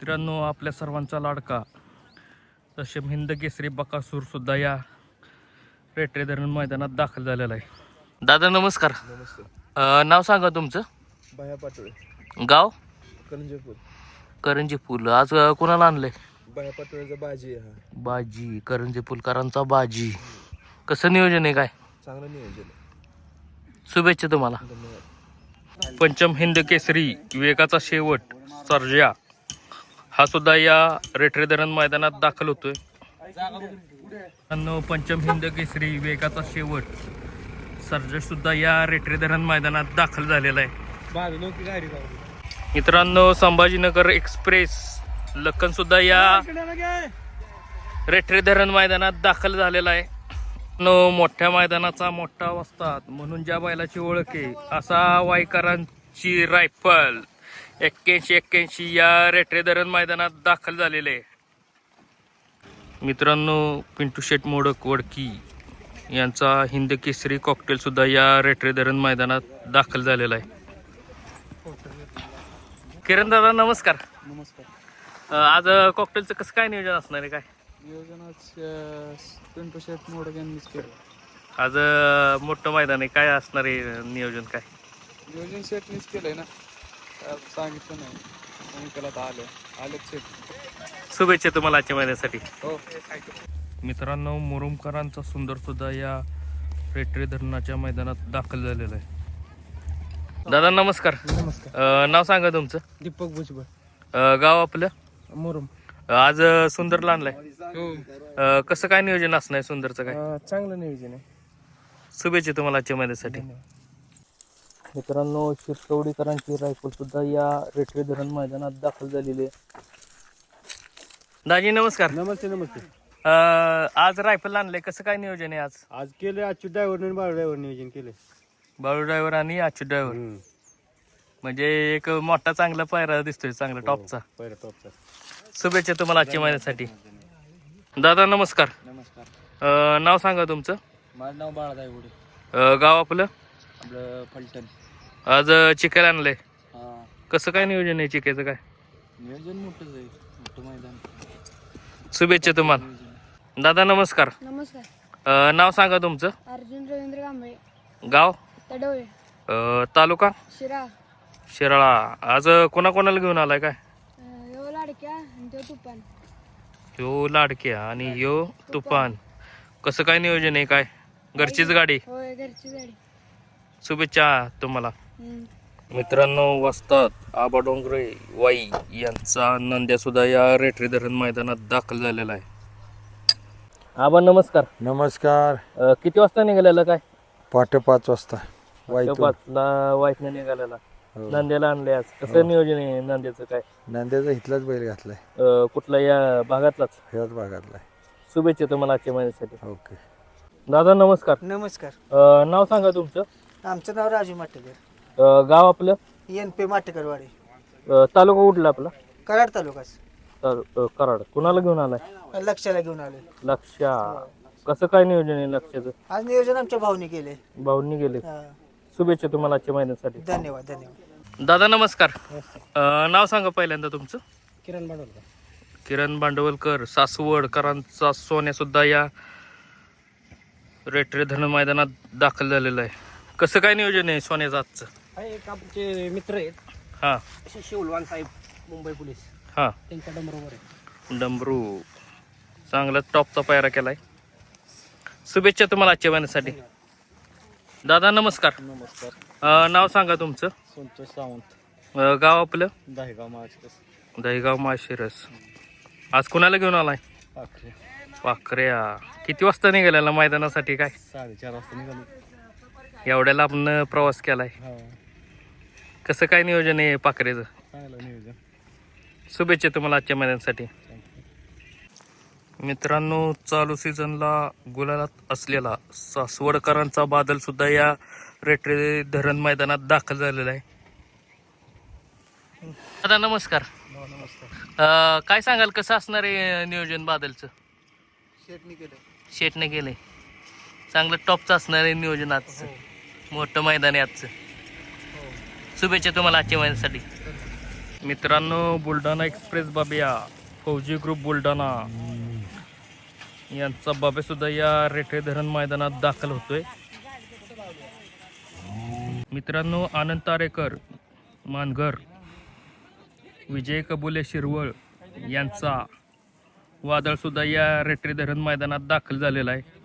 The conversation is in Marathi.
मित्रांनो आपल्या सर्वांचा लाडका. तसे हिंद केसरी बकासूर सुद्धा या रेटरे धरण मैदानात दाखल झालेला आहे. दादा नमस्कार. अं, नाव सांगा तुमचं? बाया पाटोळे. गाव? करंजपूर. करंजी फुल आज अं, कोणाला आणलंय? बाया पाटोळ्याचा बाजी आहे हा. बाजी. करंजी फुलकरांचा बाजी. कसं नियोजन आहे काय? चांगलं नियोजन आहे. शुभेच्छा तुम्हाला. धन्यवाद. पंचम हिंद केसरी विवेकाचा शेवट सर्जा. हा सुद्धा या रेटरे धरण मैदानात दाखल होतोय. पंचम हिंद केसरी वेगाचा शेवट. सर्जट सुद्धा या रेटरे धरण मैदानात दाखल झालेला आहे. मित्रांनो संभाजीनगर एक्सप्रेस लखन सुद्धा या रेटरे धरण मैदानात दाखल झालेला आहे. नो मोठ्या मैदानाचा मोठा वस्ताद म्हणून ज्या बैलाची ओळख आहे असा वायकरांची रायफल. एक्क्याऐंशी एक्क्याऐंशी या रेटरे धरण मैदानात दाखल झालेले आहे. मित्रांनो पिंटू शेट मोडक वडकी यांचा हिंद केसरी कॉकटेल सुद्धा या रेटरे धरण मैदानात दाखल झालेला आहे. किरण दादा नमस्कार. नमस्कार. आज कॉकटेलचं कसं काय नियोजन असणार आहे काय? नियोजनात पिंटू शेठ मोडक यांनीच केलं. आज मोठं मैदान आहे. काय असणार आहे नियोजन काय? नियोजन शेटनीच केलंय ना. सांगितलं नाही. म्हणून त्याला आता आलं. आलेच शेट शुभेच्छा तुम्हाला आजच्या महिन्यासाठी हो. मित्रांनो मुरुमकरांचा सुंदर सुद्धा या रेटरे धरणाच्या मैदानात दाखल झालेला आहे. दादा नमस्कार. नमस्कार. अं, नाव सांगा तुमचं. दीपक भुजबळ. अं, गाव आपलं? मुरुम. आज अं, सुंदरला आणलाय हो. अं, कसं काय नियोजन असणार आहे सुंदरचं काय? चांगलं नियोजन आहे. शुभेच्छा तुम्हाला आजच्या महिन्यासाठी मित्रांनो शिरकवडीकरांची रायफल सुद्धा या रेटरे धरण मैदानात दाखल झालेली आहे. दाजी नमस्कार. नमस्ते नमस्ते. अं, आज रायफल आणलंय. कसं काय नियोजन आहे आज? आज केले आजची ड्रायव्हर आणि बाळ ड्रायव्हर नियोजन केले बाळू ड्रायव्हर आणि अच्युत ड्रायव्हर म्हणजे एक मोठा चांगला पायरा दिसतोय चांगला टॉपचा. पहिला टॉपचा. शुभेच्छा तुम्हाला आजच्या महिन्यासाठी. दादा नमस्कार. नमस्कार. अं, नाव सांगा तुमचं. माझं नाव बाळा गुडे अं, गाव आपलं? आपलं फलटण. आज चिकेल आणलंय. हा. कसं काय नियोजन आहे चिकेचं काय? नियोजन मोठंच आहे. मोठं मैदान. शुभेच्छा तुम्हाला. दादा नमस्कार. नमस्कार. अं, नाव सांगा तुमचं. अर्जुन रवींद्र कांबळे गाव? तडवळे. अं, तालुका? शिरा शिराळा. आज कोणाकोणाला घेऊन आलाय काय? अं, यो लाडक्या आणि तो तुपान. ह्यो लाडक्या आणि ह्यो तुफान कसं काय नियोजन आहे काय? घरचीच गाडी? होय घरची गाडी. शुभेच्छा तुम्हाला. मित्रांनो वस्तात आबा डोंगरे वाई यांचा नंद्या सुद्धा या रेटरी धरण मैदानात दाखल झालेला आहे. आबा नमस्कार. नमस्कार. अं, किती वाजता निघालेला काय? पहाटे पाच वाजता. वाईतून. पाचला वाईटने निघालेला. हो. नंद्याला आणले आज. कसं नियोजन आहे नंद्याचं काय? नांद्याचा इथलाच बैल घातलाय. अं, कुठल्या या भागातलाच? ह्याच भागातलाय. शुभेच्छा तुम्हाला आजच्या महिन्यासाठी ओके. दादा नमस्कार. नमस्कार. अं, नाव सांगा तुमचं. आमचं नाव राजू माटेकर अं, गाव आपलं? N P माटेकरवाडी. अं, तालुका कुठला आपला? कराड तालुकाच. अं, कराड. कुणाला घेऊन आलाय? लक्षाला घेऊन आले लक्षा. कसं काय नियोजन आहे लक्षाचं? आज नियोजन आमच्या भाऊनी केले भाऊंनी गेले हा. शुभेच्छा तुम्हाला आजच्या महिन्यासाठी धन्यवाद धन्यवाद. दादा नमस्कार. अं, नाव सांगा पहिल्यांदा तुमचं. किरण बाडोलकर किरण भांडवलकर सासवडकरांचा सोन्या सुद्धा या रेटरे धरण मैदानात दाखल झालेला आहे. कसं काय नियोजन आहे सोन्याचं आजचं? एक आमचे मित्र आहेत. हां. शिवलवान साहेब मुंबई पोलीस. हां. त्यांच्या आहे डमरू. चांगला टॉपचा पायरा केलाय. शुभेच्छा तुम्हाला आजच्या महिन्यासाठी. दादा नमस्कार. नमस्कार. अं, नाव सांगा तुमचं. संतोष सावंत. अं, गाव आपलं? दहेगाव महाराष्ट्र दहीगाव माशिरस आज कुणाला घेऊन आलाय? पाखरे. पाखऱ्या किती वाजता निघालेला मैदानासाठी काय? साडेचार वाजता निघालो. एवढ्याला आपण प्रवास केलाय. हा. कसं काय नियोजन आहे पाखरेचं? चांगलं नियोजन. शुभेच्छा तुम्हाला आजच्या महिन्यांसाठी. मित्रांनो चालू सीझनला गुलालात असलेला सासवडकरांचा बादल सुद्धा या रेटरे धरण मैदानात दाखल झालेला आहे. दादा नमस्कार. नमस्कार. अं, काय सांगाल कसं असणार आहे नियोजन बादलचं? शेटनी केलं शेटने गेले चांगलं टॉपचं असणार आहे नियोजन आजचं. मोठं मैदान आहे आजचं. शुभेच्छा तुम्हाला आजच्या महिन्यासाठी. मित्रांनो बुलढाणा एक्सप्रेस बाबिया फौजी ग्रुप बुलढाणा. यांचा बाबे सुद्धा या रेठे धरण मैदानात दाखल होतोय. मित्रांनो आनंद तारेकर मानघर विजय कबुले शिरवळ यांचा वादळ सुद्धा या रेटरी धरण मैदानात दाखल झालेला आहे.